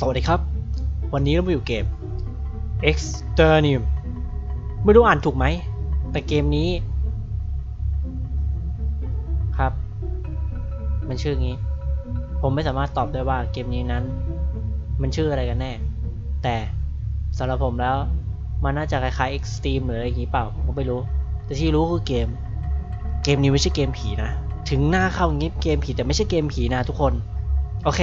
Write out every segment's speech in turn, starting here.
สวัสดีครับ วันนี้เรามาอยู่เกม Externium ไม่รู้อ่านถูกไหม แต่เกมนี้ ครับ มันชื่องี้ ผมไม่สามารถตอบได้ว่าเกมนี้นั้น มันชื่ออะไรกันแน่ แต่สำหรับผมแล้ว มันน่าจะคล้ายๆ Extreme หรืออะไรอย่างนี้เปล่า ผมก็ไม่รู้ แต่ที่รู้คือเกม เกมนี้ไม่ใช่เกมผีนะ ถึงหน้าเข้างี้เกมผีแต่ไม่ใช่เกมผีนะทุกคน โอเค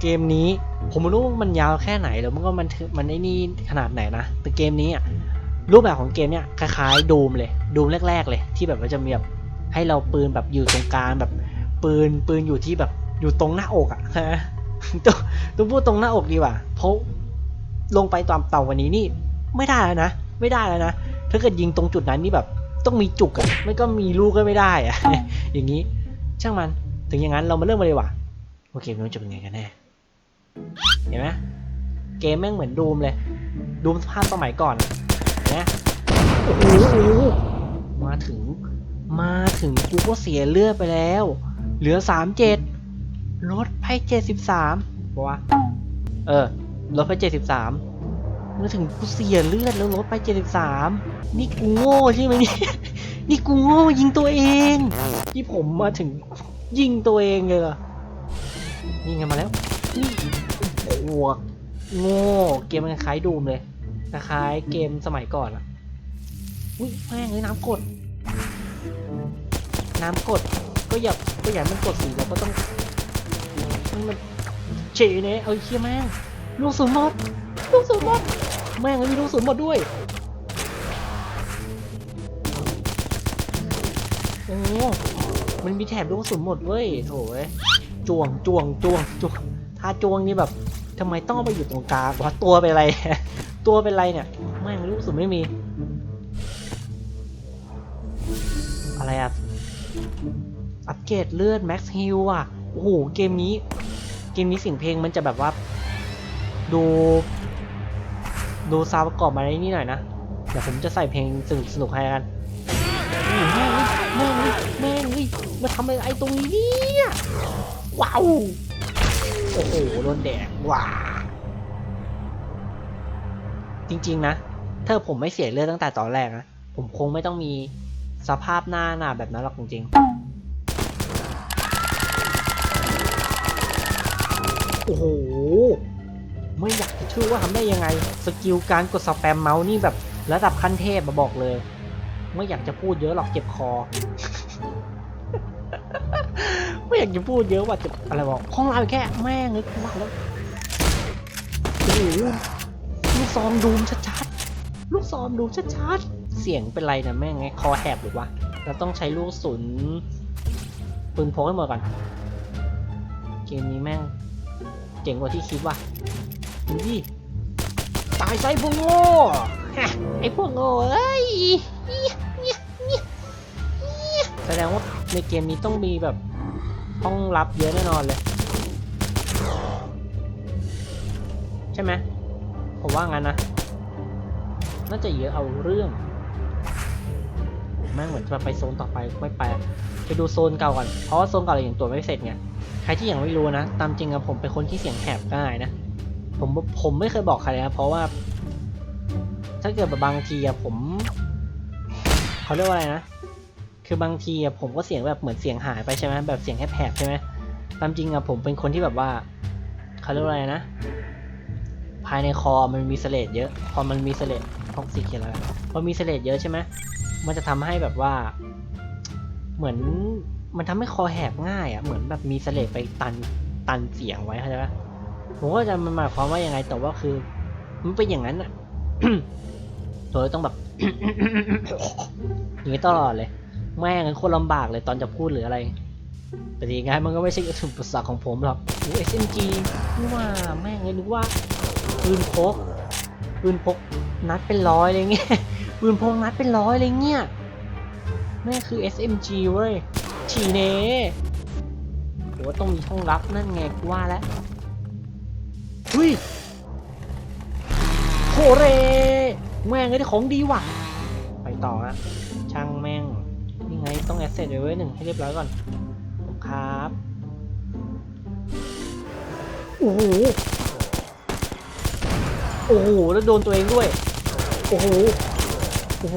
เกมนี้ ผมไม่รู้มันยาวแค่ไหนหรือมันก็มันมันไอ้นี่ขนาดไหนนะแต่เกมนี้อะรูปแบบของเกมเนี้ยคล้ายๆดูมเลยดูมแรก ๆ เลย ที่แบบว่าจะมีแบบให้เราปืนแบบอยู่ตรงกลางแบบปืนปืนอยู่ที่แบบอยู่ตรงหน้าอกอะต้องต้องพูดตรงหน้าอกดีกว่าเพราะลงไปตามเต่าวันนี้นี่ ไม่ได้แล้วนะไม่ได้แล้วนะถ้าเกิดยิงตรงจุดนั้นนี่แบบต้องมีจุกอะไม่ก็มีลูกก็ไม่ได้อะอย่างนี้ช่างมัน ถึงอย่างนั้นเรามาเริ่มกันเลยว่ะว่าเกมนี้มันจะเป็นไงกันแน่ เห็นไหมเกมแม่งเหมือนดูมเลย ดูมภาพสมัยก่อนนไหมโอ้โหมาถึง มาถึงกูก็เสียเลือดไปแล้ว เหลือสามเจ็ดลดไปเจ็ดสิบสามบอกว่าเออลดไปเจ็ดสิบสามมาถึงกูเสียเลือดแล้วลดไปเจ็ดสิบสามนี่กูโง่ใช่ไหมนี่นี่กูโง่ยิงตัวเองที่ผมมาถึงยิงตัวเองเลยเหรอยิงกันมาแล้ว นี่โอ้วโง่เกมมันคล้ายดูมเลยคล้ายเกมสมัยก่อนอะอุ้ยแม่งเลยน้ำกด น้ำกดก็อย่าก็อย่ามันกดสีเราก็ต้องมันมันเฉยเนี่ยเอาเชี่ยแม่งลูกสูนหมดลูกสูนหมดแม่งมีลูกสูนหมดด้วยโอ้มันมีแถบลูกสูนหมดเว้ยโถ่เอ้ยจวงจวงจวงจวง ถ้าจวงนี่แบบทำไมต้องเอาไปอยู่ตรงกลางวะตัวเป็นไร ตัวเป็นไรเนี่ยไม่รู้สึกไม่มี อะไรอะอัปเกรดเลือดแม็กซ์ฮิลอะโอ้โหเกมนี้ เกมนี้สียงเพลงมันจะแบบว่า ดู ดูซาวประกอบมาในนี่หน่อยนะเดี๋ยวผมจะใส่เพลงสนุกสนุกให้กันแม่งแม่งแม่งมาทำอะไรตรงนี้เนี่ยว้าว โอ้โหโดนแดกว้าจริง ๆ นะถ้าผมไม่เสียเลือดตั้งแต่ตอนแรกนะ ผมคงไม่ต้องมีสภาพหน้าหนาแบบนั้นหรอกจริงๆ โอ้โห ไม่อยากจะเชื่อว่าทำได้ยังไง สกิลการกดสแปมเมาส์นี่แบบระดับขั้นเทพมาบอกเลย ไม่อยากจะพูดเยอะหรอกเจ็บคอ ไม่อยากจะพูดเยอะว่าจะอะไรบอกห้องเราแค่แม่งเลยกูว่าแล้วโอ้โหลูกซองดูมชัดๆลูกซองดูมชัดๆเสียงเป็นไรนะแม่งไงคอแหบหรือวะเราต้องใช้ลูกศูนย์ปืนพกให้หมดก่อนเกมนี้แม่งเจ๋งกว่าที่คิดว่ะดูดิตายไซพวกโง่ไอพวกโง่เอ้ยแสดงว่าในเกมนี้ต้องมีแบบ ห้องรับเยอะแน่นอนเลย ใช่ไหมผมว่างั้นนะ น่าจะเยอะเอาเรื่องแม่งเหมือนจะไปโซนต่อไปไม่ไปอะไปดูโซนเก่าก่อน เพราะว่าโซนเก่าเราอย่างตัวไม่เสร็จไง ใครที่ยังไม่รู้นะ ตามจริงอะผมเป็นคนที่เสียงแหบง่ายนะ ผมผมไม่เคยบอกใครนะเพราะว่า ถ้าเกิดแบบบางทีอะผม เขาเรียกว่าอะไรนะ คือบางทีอะผมก็เสียงแบบเหมือนเสียงหายไปใช่ไหมแบบเสียงแหบๆใช่ไหมตามจริงอะผมเป็นคนที่แบบว่าเขาเรียกว่าอะไรนะ ภายในคอมันมีเสลดเยอะ พอมันมีเสลดท็อกซิกอะไรพอมีเสลดเยอะใช่ไหมมันจะทำให้แบบว่า เหมือนมันทำให้คอแหบง่ายอะเหมือนแบบมีเสลดไปตันตันเสียงไว้เข้าใจปะผมก็จะมันหมายความว่ายังไงแต่ว่าคือ มันเป็นอย่างนั้นอะโดยต้องแบบอย่างนี้ตลอดเลย แม่งโคตรลำบากเลยตอนจะพูดหรืออะไร แต่ทีงานมันก็ไม่ใช่อุปสรรคของผมหรอกโอ้เอสเอ็มจีนี่ว่าแม่งเลยนึกว่าปืนพกปืนพกนัดเป็นร้อยเลยเงี้ยปืนพกนัดเป็นร้อยเลยเงี้ยแม่คือ SMG เว้ยฉีเน่หรือว่าต้องมีห้องลับนั่นไงกูว่าแล้วเฮ้ยโคเร แม่งเลยได้ของดีว่ะ ไปต่อฮะ ต้องแอสเซทไว้หนึ่งให้เรียบร้อยก่อนครับโอ้โหโอ้โหแล้วโดนตัวเองด้วยโอ้โหโอ้โห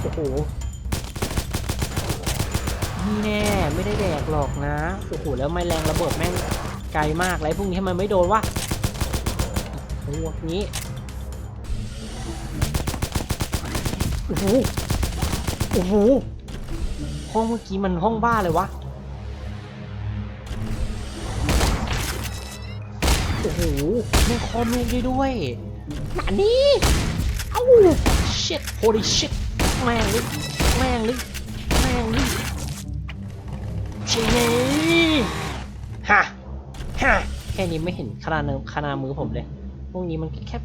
โอ้โหนี่แน่ไม่ได้แดกหรอกนะโอ้โหแล้วไม่แรงระเบิดแม่งไกลมากไรพวกนี้ทำไมไม่โดนวะ โอ้โหนี้โอ้โหโอ้โหห้องเมื่อกี้มันห้องบ้าเลยวะโอ้โหแม่งคอมลูกได้ด้วยอันนี้เอ้า shit holy shit แม่งเลยแม่งเลยแม่งเลยชินี่ฮะฮะแค่นี้ไม่เห็นขนาดขนาดมือผมเลย วกนี้มันแค่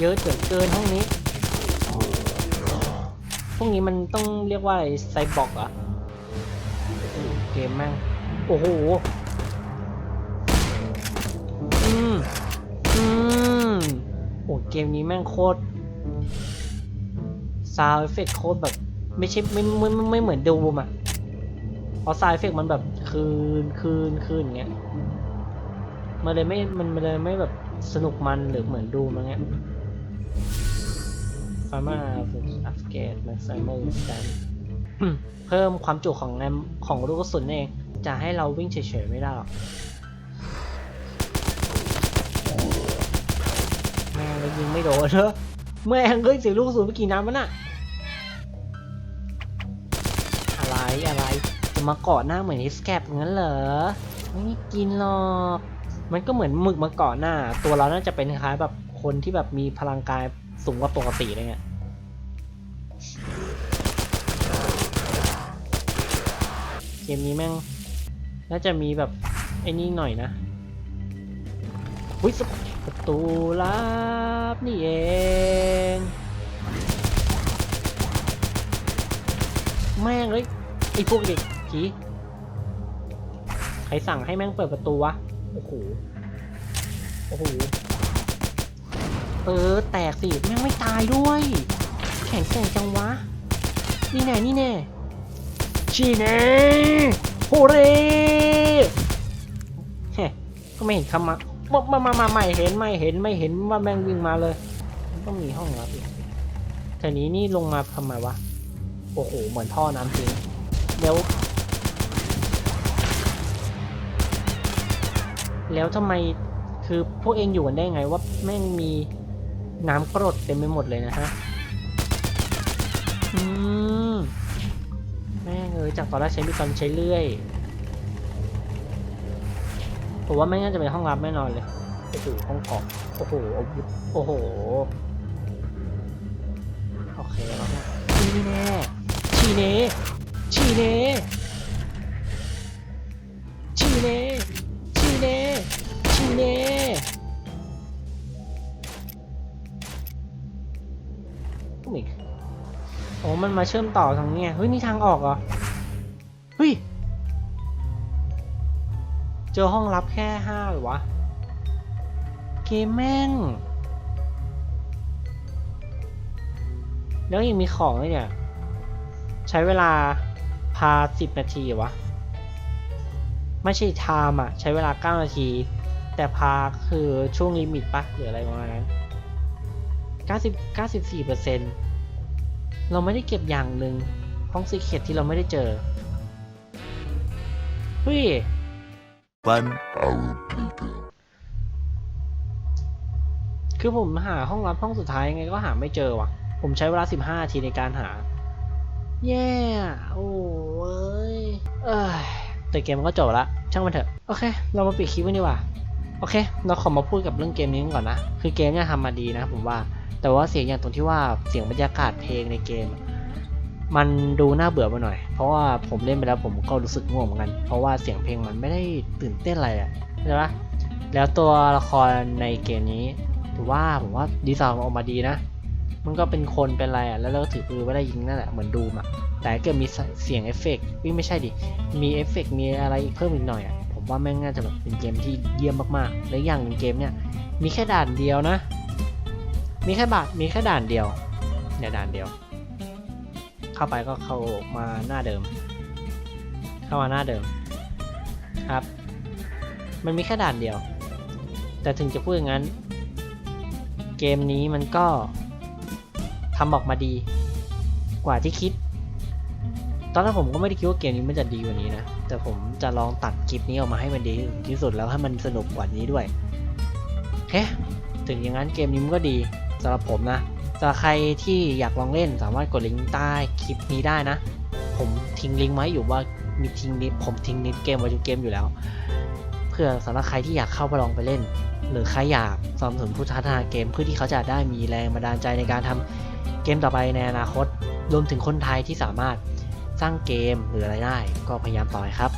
เยอะเกินเกินห้องนี้ พวกนี้มันต้องเรียกว่าอะไรไซบอร์กอะเกมแม่ง โอ้โห อืม อืม โอ้เกมนี้แม่งโคตรซาวเอฟเฟกโคตรแบบ ไม่ใช่ไม่ไม่ไม่ไม่เหมือนดูมอะเพราะซาวเอฟเฟกมันแบบ คืนคืนคืนอย่างเงี้ยมันเลยไม่มันเลยไม่แบบสนุกมันหรือเหมือนดูมันเงี้ยฟาร์มาฟูอัฟเกตแม็กซิมัลสแตนเพิ่มความจุของแรมของลูกกระสุนเอง จะให้เราวิ่งเฉยๆไม่ได้หรอกแม่งเลยยิงไม่โดนเนอะแม่งเฮ้ยเสียลูกกระสุนไปกี่นัดมันอะอะไรอะไร มาเกาะหน้าเหมือนฮิสแคปงั้นเหรอ ไม่กินหรอก มันก็เหมือนหมึกมาเกาะหน้า ตัวเราน่าจะเป็นคล้ายแบบคนที่แบบมีพลังกายสูงกว่าปกติอะไรเงี้ยเกมนี้แม่งน่าจะมีแบบไอ้นี่หน่อยนะวิสประตูลับนี่เองแม่งเลยไอ้พวกเด็ก ผีใครสั่งให้แม่งเปิดประตูวะ โอ้โห โอ้โห เออ แตกสิ แม่งไม่ตายด้วย แข็งแกร่งจังวะ นี่แน่ นี่แน่ ชีเน่โฮเร่เฮ้ก็ไม่เห็นคำมามามามาไม่เห็นไม่เห็นไม่เห็นว่าแม่งวิ่งมาเลย มันต้องมีห้องลับอีกแต่นี้นี่ลงมาทำไมวะ โอ้โห เหมือนท่อน้ำทิ้งแล้ว แล้วทำไมคือพวกเองอยู่กันได้ไงว่าแม่งมีน้ำกรดเต็มไปหมดเลยนะฮะอืมแม่งเอยจากตอนแรกใช้มีตอนใช้เลื่อยผมว่าไม่น่าจะเป็นห้องลับแน่นอนเลยโอ้โหห้องเกาะโอ้โหอาวุธโอ้โหโอเคแล้วนะนี่แน่ชีเน่ชีเน่ชีเน่ มันมาเชื่อมต่อทางเนี้ยเฮ้ยนี่ทางออกเหรอเฮ้ยเจอห้องลับแค่ห้าหรอวะเกมแม่งแล้วยังมีของเลยเนี่ย ใช้เวลาพาสิบนาทีวะ ไม่ใช่ไทม์อะ ใช้เวลาเก้านาที แต่พาคือช่วงลิมิตปะหรืออะไรประมาณนั้น90 94เปอร์เซ็นต์ เราไม่ได้เก็บอย่างหนึ่งห้องซีเคทที่เราไม่ได้เจอเฮ้ย One hour later. คือผมหาห้องลับห้องสุดท้ายยังไงก็หาไม่เจอว่ะ ผมใช้เวลา 15นาทีในการหา แย่โอ้ยเอ้ยแต่เกมมันก็จบละช่างมันเถอะ โอเค เรามาปิดคลิปกันดีกว่า โอเค เราขอมาพูดกับเรื่องเกมนี้กันก่อนนะ คือเกมเนี่ยทำมาดีนะผมว่า แต่ว่าเสียงอย่างตรงที่ว่าเสียงบรรยากาศเพลงในเกม มันดูน่าเบื่อไปหน่อย เพราะว่าผมเล่นไปแล้วผมก็รู้สึกง่วงเหมือนกัน เพราะว่าเสียงเพลงมันไม่ได้ตื่นเต้นอะไรอะเข้าใจปะแล้วตัวละครในเกมนี้ถือว่าผมว่าดีไซน์ออกมาดีนะ มันก็เป็นคนเป็นอะไรอะแล้วเราก็ถือปืนไว้ได้ยิงนั่นแหละเหมือนดูมอะแต่เกิดมีเสียงเอฟเฟกต์ไม่ใช่ดิ มีเอฟเฟกต์มีอะไรอีกเพิ่มอีกหน่อยอะผมว่าแม่งน่าจะแบบเป็นเกมที่เยี่ยมมากๆ และอย่างหนึ่งเกมเนี่ยมีแค่ด่านเดียวนะ มีแค่บาทมีแค่ด่านเดียวเนี่ยด่านเดียว เข้าไปก็เข้ามาหน้าเดิม เข้ามาหน้าเดิมครับ มันมีแค่ด่านเดียว แต่ถึงจะพูดอย่างนั้น เกมนี้มันก็ทำออกมาดี กว่าที่คิด ตอนแรกผมก็ไม่ได้คิดว่าเกมนี้มันจะดีกว่านี้นะ แต่ผมจะลองตัดคลิปนี้ออกมาให้มันดีที่สุดแล้วให้มันสนุกกว่านี้ด้วยโอเคถึงอย่างนั้นเกมนี้มันก็ดีำหรับผมนะสำหรับใครที่อยากลองเล่นสามารถกดลิงก์ใต้คลิปนี้ได้นะ ผมทิ้งลิงก์ไว้อยู่ว่ามีทิ้งลิงก์ผมทิ้งลิงก์เกมไว้ทุกเกมอยู่แล้ว เพื่อสำหรับใครที่อยากเข้าไปลองไปเล่น หรือใครอยากสนับสนุนผู้พัฒนาเกมเพื่อที่เขาจะได้มีแรงบันดาลใจในการทำเกมต่อไปในอนาคต รวมถึงคนไทยที่สามารถสร้างเกมหรืออะไรได้ ก็พยายามต่อครับ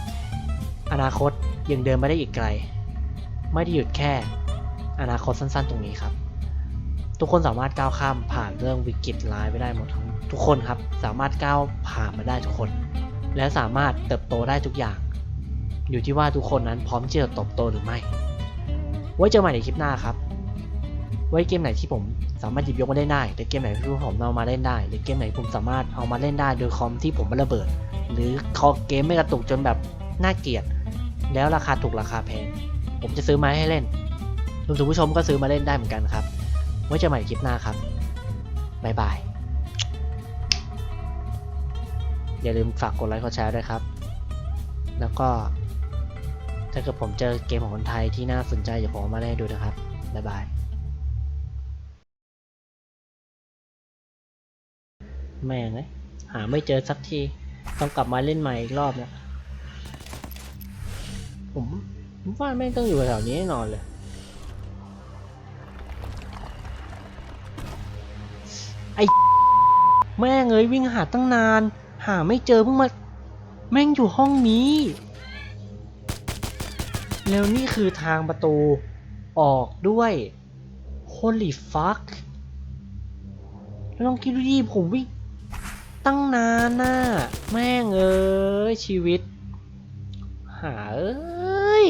อนาคตยังเดินไปได้อีกไกล ไม่ได้หยุดแค่ อนาคตสั้นๆ ตรงนี้ครับ ทุกคนสามารถก้าวข้ามผ่านเรื่องวิกฤตร้ายไปได้หมดทั้งทุกคนครับ สามารถก้าวผ่านมาได้ทุกคน และสามารถเติบโตได้ทุกอย่าง อยู่ที่ว่าทุกคนนั้นพร้อมที่จะเติบโตหรือไม่ ไว้เจอใหม่ในคลิปหน้าครับ ไว้เกมไหนที่ผมสามารถหยิบยกมาเล่นได้หรือเกมไหนที่ผมเอามาเล่นได้หรือเกมไหนผมสามารถเอามาเล่นได้โดยคอมที่ผมไม่ระเบิด หรือคอเกมไม่กระตุกจนแบบน่าเกลียด แล้วราคาถูกราคาแพงผมจะซื้อมาให้เล่นรวมถึงผู้ชมก็ซื้อมาเล่นได้เหมือนกันครับ ไว้เจอใหม่คลิปหน้าครับบ๊ายบาย อย่าลืมฝากกดไลค์กดแชร์ด้วยครับ แล้วก็ ถ้าเกิดผมเจอเกมของคนไทยที่น่าสนใจเดี๋ยวผมเอามาเล่นให้ดูนะครับบ๊ายบาย แม่งเลยหาไม่เจอสักที ต้องกลับมาเล่นใหม่อีกรอบนะผมผมว่าแม่งต้องอยู่แถวนี้แน่นอนเลย ไอ้แม่งเอ้ยวิ่งหาตั้งนาน หาไม่เจอเพิ่งมา แม่งอยู่ห้องนี้ แล้วนี่คือทางประตูออกด้วย holy fuck แล้วลองคิดดูดิผมวิ่งตั้งนานน่ะแม่งเอ้ยชีวิต หาเอ้ย